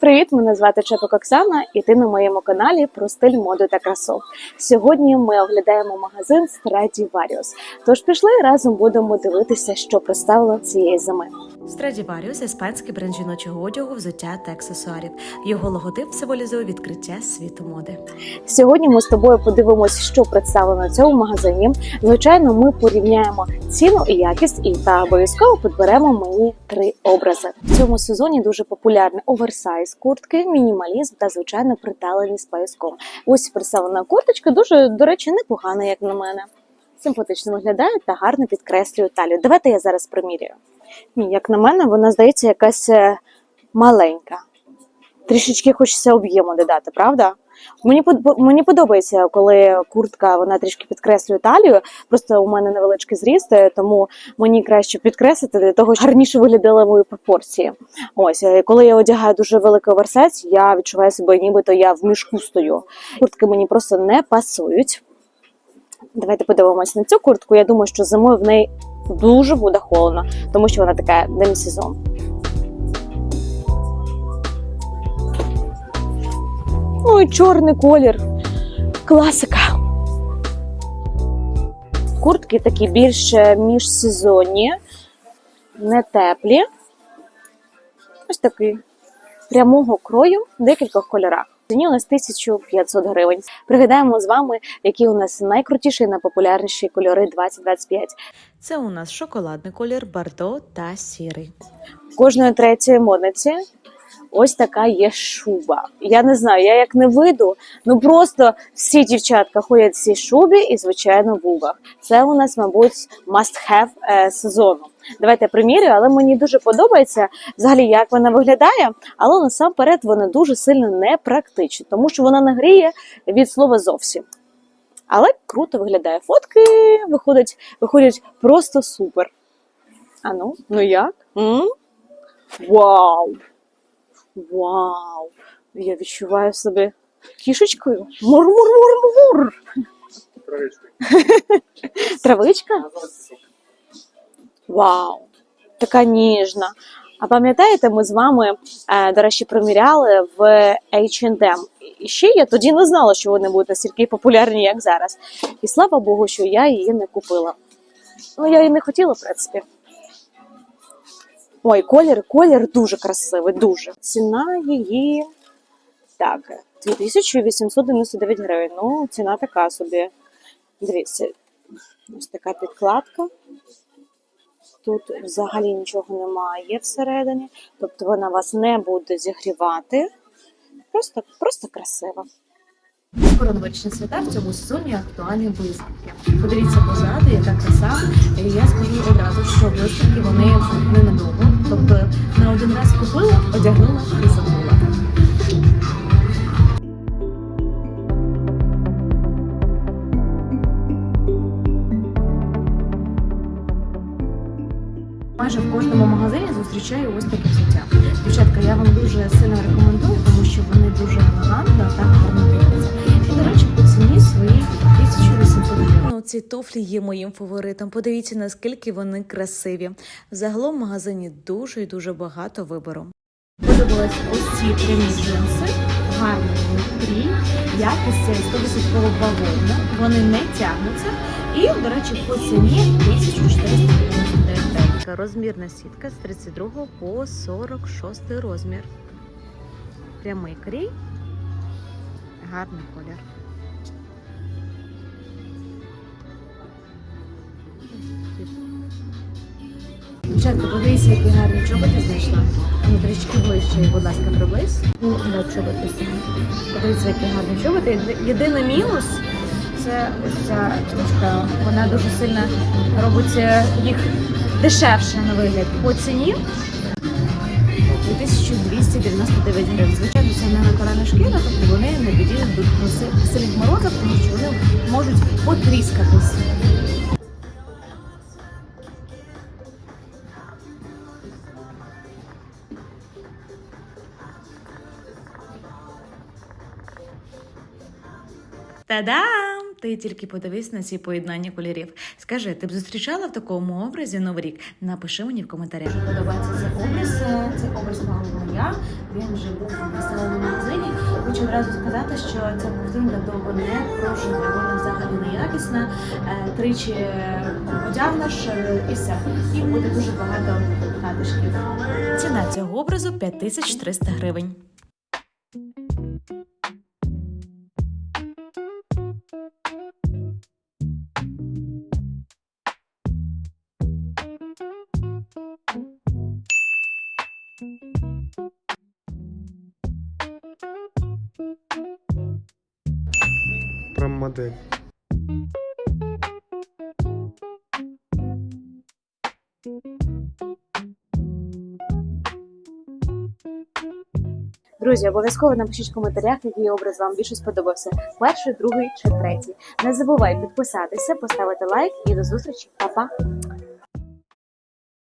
Привіт, мене звати Чепик Оксана, і ти на моєму каналі про стиль, моду та красу. Сьогодні ми оглядаємо магазин Stradivarius. Тож пішли разом будемо дивитися, що представило цієї зими. Stradivarius – іспанський бренд жіночого одягу, взуття та аксесуарів. Його логотип символізує відкриття світу моди. Сьогодні ми з тобою подивимося, що представлено в цьому магазині. Звичайно, ми порівняємо ціну і якість, і та обов'язково підберемо мені три образи. В цьому сезоні дуже популярні оверсайз куртки, мінімалізм та звичайно приталені з пояском. Ось представлена курточка, дуже до речі, непогана, як на мене. Симпатично виглядає та гарно підкреслює талію. Давайте я зараз приміряю. Ні, як на мене, вона здається якась е, маленька. Трішечки хочеться об'єму додати, правда? Мені мені подобається, коли куртка вона трішки підкреслює талію. Просто у мене невеличкий зріст, е, тому мені краще підкреслити для того, щоб гарніше виглядали мої пропорції. Ось, е, коли я одягаю дуже великий оверсайз, я відчуваю себе, нібито я в мішку стою. Куртки мені просто не пасують. Давайте подивимось на цю куртку. Я думаю, що зимою в неї дуже буде холодно, тому що вона така демісезон. Ой, чорний колір. Класика. Куртки такі більш е, міжсезонні, не теплі. Ось такий прямого крою в декількох кольорах. Ціні у нас 1500 гривень. Пригадаємо з вами, які у нас найкрутіші і найпопулярніші кольори 2025. Це у нас шоколадний колір, бардо та сірий. кожної третьої модниці ось така є шуба. Я не знаю, я як не вийду, ну просто всі дівчатка ходять в цій шубі і, звичайно, в вугах. Це у нас, мабуть, must have е, сезону. Давайте я примірюю, але мені дуже подобається взагалі, як вона виглядає, але насамперед вона дуже сильно непрактична, тому що вона нагріє від слова зовсім. Але круто виглядає. Фотки виходять, виходять просто супер. А ну, ну як? М? Вау! Вау! Я відчуваю себе кішечкою. Мур-мур-мур-мур! Травичка? Вау! Така ніжна. А пам'ятаєте, ми з вами, е, до речі, приміряли в H&M. І ще я тоді не знала, що вони будуть настільки популярні, як зараз. І слава Богу, що я її не купила. Ну, я її не хотіла, в принципі. Ой, колір, колір дуже красивий, дуже. Ціна її так, 2899 гривень. Ну, ціна така собі. Дивіться, ось така підкладка. Тут взагалі нічого немає всередині, тобто вона вас не буде зігрівати. Просто, просто красиво. Скоро свята в цьому сезоні актуальні блискітки. Подивіться позаду, яка краса. Я скажу одразу, що блискітки вони ненадовго. Тобто на один раз купила, одягнула і забула. Майже в кожному магазині зустрічаю ось таке взуття. Дівчатка, я вам дуже сильно рекомендую, тому що вони дуже ці туфлі є моїм фаворитом. Подивіться, наскільки вони красиві. Загалом в магазині дуже і дуже багато вибору. Подобались ось ці прямі джинси, гарні внутрі, якість 100% бавовна, вони не тягнуться. І, до речі, по ціні 1499 гривень. Розмірна сітка з 32 по 46 розмір. Прямий крій, гарний колір. Дівчатка, подивіться, які гарні чоботи знайшла. Ну, трішки ближче, будь ласка, приблизь. Ну, да, чоботи самі. Подивіться, які гарні чоботи. Єдиний мінус це ось ця штучка. Вона дуже сильно робить е, їх дешевше на вигляд. По ціні 2299 гривень. Звичайно, це не натуральна шкіра, тобто вони не підійдуть до сильних морозів, тому що вони можуть потріскатись. Та-дам! Ти тільки подивись на ці поєднання кольорів. Скажи, ти б зустрічала в такому образі Новий рік? Напиши мені в коментарях. Дуже подобається цей образ. Е, Цей образ мала моя. Він вже був в магазині. Хочу одразу сказати, що ця ковтинка довго не проживе. Вона взагалі неякісна. Е, Тричі одягнеш е, і все. І буде дуже багато катишків. Ціна цього образу 5300 гривень. Про Друзі, обов'язково напишіть в коментарях, який образ вам більше сподобався: перший, другий чи третій. Не забувай підписатися, поставити лайк і до зустрічі. Па-па!